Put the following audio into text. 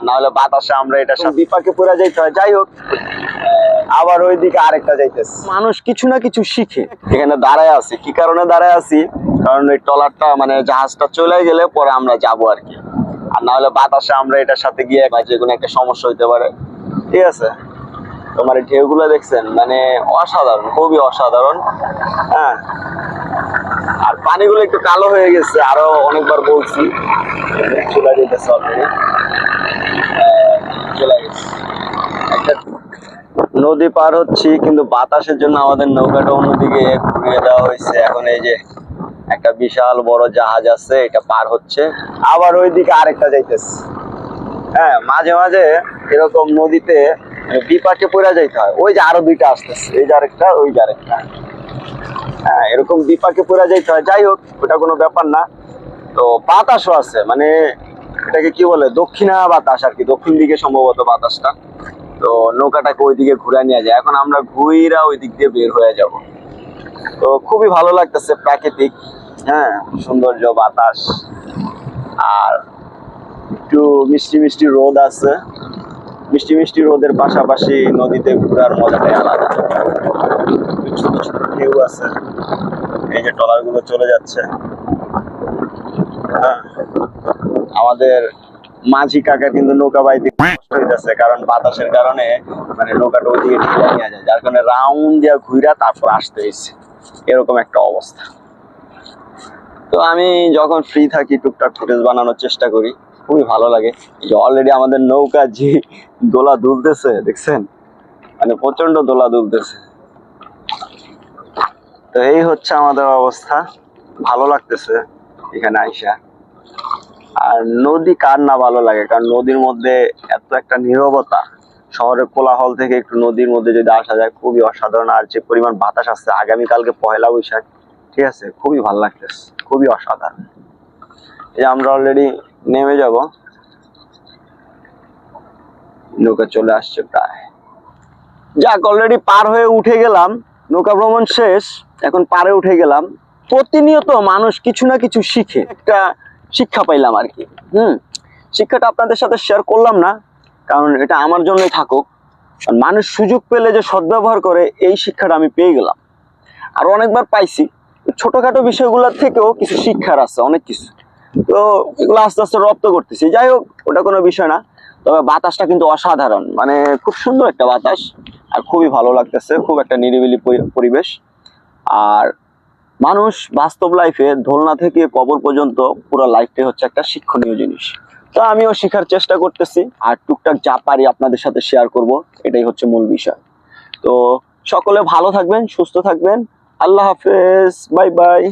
আর না হলে বাতাসে আমরা এটা সব বিপাকে পড়ে যাইতে হয়। যাই হোক আবার ওইদিকে আরেকটা যাইতেছে। মানুষ কিছু না কিছু শিখে। এখানে দাঁড়ায় আছি। কি কারণে দাঁড়ায় আছি? কারণ ওই ট্রলারটা মানে জাহাজটা চলে গেলে পরে আমরা যাব আর কি। আর না হলে বাতাসে আমরা এটার সাথে গিয়ে যে কোনো একটা সমস্যা হইতে পারে। ঠিক আছে? তোমার এই ঢেউগুলো দেখছেন? মানে অসাধারণ খুবই অসাধারণ। হ্যাঁ। আর পানিগুলো একটু কালো হয়ে গেছে। আরও অনেকবার বলছি। চলে যেতেছে অলরেডি চলে গেছে একটা নদী পার হচ্ছি, কিন্তু বাতাসের জন্য আমাদের নৌকাটা অন্যদিকে ঘুরিয়ে দেওয়া হয়েছে। এখন এই যে একটা বিশাল বড় জাহাজ আছে, এটা পার হচ্ছে। আবার ওইদিকে আরেকটা যাইতেছে। হ্যাঁ মাঝে মাঝে এরকম নদীতে বিপাকে পড়ে যাইতে হয়। ওই যে আরও দুইটা আসতেছে, এই যে আরেকটা, ওই যে আরেকটা। হ্যাঁ এরকম বিপাকে পড়ে যাইতে হয়। যাই হোক, ওটা কোনো ব্যাপার না। তো বাতাসও আছে মানে এটাকে কি বলে, দক্ষিণা বাতাস আর কি, দক্ষিণ দিকে সম্ভবত বাতাসটা। তো নৌকাটাকে ওইদিকে ঘুরে নিয়ে যায়। এখন আমরা ঘুইরা ওই দিক দিয়ে বের হয়ে যাব। তো খুবই ভালো লাগতেছে প্রাকৃতিক হ্যাঁ সৌন্দর্য, বাতাস। আর একটু মিষ্টি মিষ্টি রোদ আছে। মিষ্টি মিষ্টি রোদের পাশাপাশি নদীতে ঘোরার মজাটাই আলাদা। ছোট ছোট ঢেউ আছে। এই যে ট্রলারগুলো চলে যাচ্ছে। হ্যাঁ আমাদের মাঝি কাকা কিন্তু নৌকা বাইতে কষ্ট হইতেছে, কারণ বাতাসের কারণে মানে নৌকাটা ওদিকে ঢিলা নিয়ে যায়, যার কারণে রাউন্ড দিয়ে ঘুরা তারপর আসতে হয়েছে এরকম একটা অবস্থা। তো আমি যখন ফ্রি থাকি, টুকটাক ফুটেজ বানানোর চেষ্টা করি, খুবই ভালো লাগে। যে অলরেডি আমাদের নৌকা যে দোলা দুলতেছে, দেখছেন? মানে প্রচণ্ড দোলা দুলতেছে। তো এই হচ্ছে আমাদের অবস্থা। ভালো লাগতেছে এখানে আইসা। আর নদী কার না ভালো লাগে? কারণ নদীর মধ্যে এত একটা নীরবতা, শহরের কোলাহল থেকে একটু নদীর মধ্যে যদি আসা যায়, খুবই অসাধারণ। আর যে পরিমাণ বাতাস আসছে, আগামীকালকে পয়লা বৈশাখ, ঠিক আছে, খুবই ভালো লাগতেছে, খুবই অসাধারণ। এই আমরা অলরেডি নেমে যাব। নৌকা চলে আসছে প্রায়। যাক অলরেডি পার হয়ে উঠে গেলাম। নৌকা ভ্রমণ শেষ, এখন পারে উঠে গেলাম। প্রতিনিয়ত মানুষ কিছু না কিছু শিখে। একটা শিক্ষা পাইলাম আর কি। হুম? শিক্ষাটা আপনাদের সাথে শেয়ার করলাম না, কারণ এটা আমার জন্যই থাকুক। মানুষ সুযোগ পেলে যে সদ্ব্যবহার করে, এই শিক্ষাটা আমি পেয়ে গেলাম। আর অনেকবার পাইছি। ছোটখাটো বিষয়গুলোর থেকেও কিছু শিক্ষার আছে, অনেক কিছু। তো এগুলো আস্তে আস্তে রপ্ত করতেছি। যাই হোক, ওটা কোনো বিষয় না। তবে বাতাসটা কিন্তু অসাধারণ। মানে খুব সুন্দর একটা বাতাস। আর খুবই ভালো লাগতেছে। খুব একটা নিরিবিলি পরি- পরিবেশ। আর মানুষ বাস্তব লাইফে ধোলনা থেকে কবর পর্যন্ত পুরো লাইফটাই হচ্ছে একটা শিক্ষণীয় জিনিস। তো আমিও শেখার চেষ্টা করতেছি, আর টুকটাক যা পারি আপনাদের সাথে শেয়ার করব, এটাই হচ্ছে মূল বিষয়। তো সকলে ভালো থাকবেন, সুস্থ থাকবেন, আল্লাহ হাফেজ বাই বাই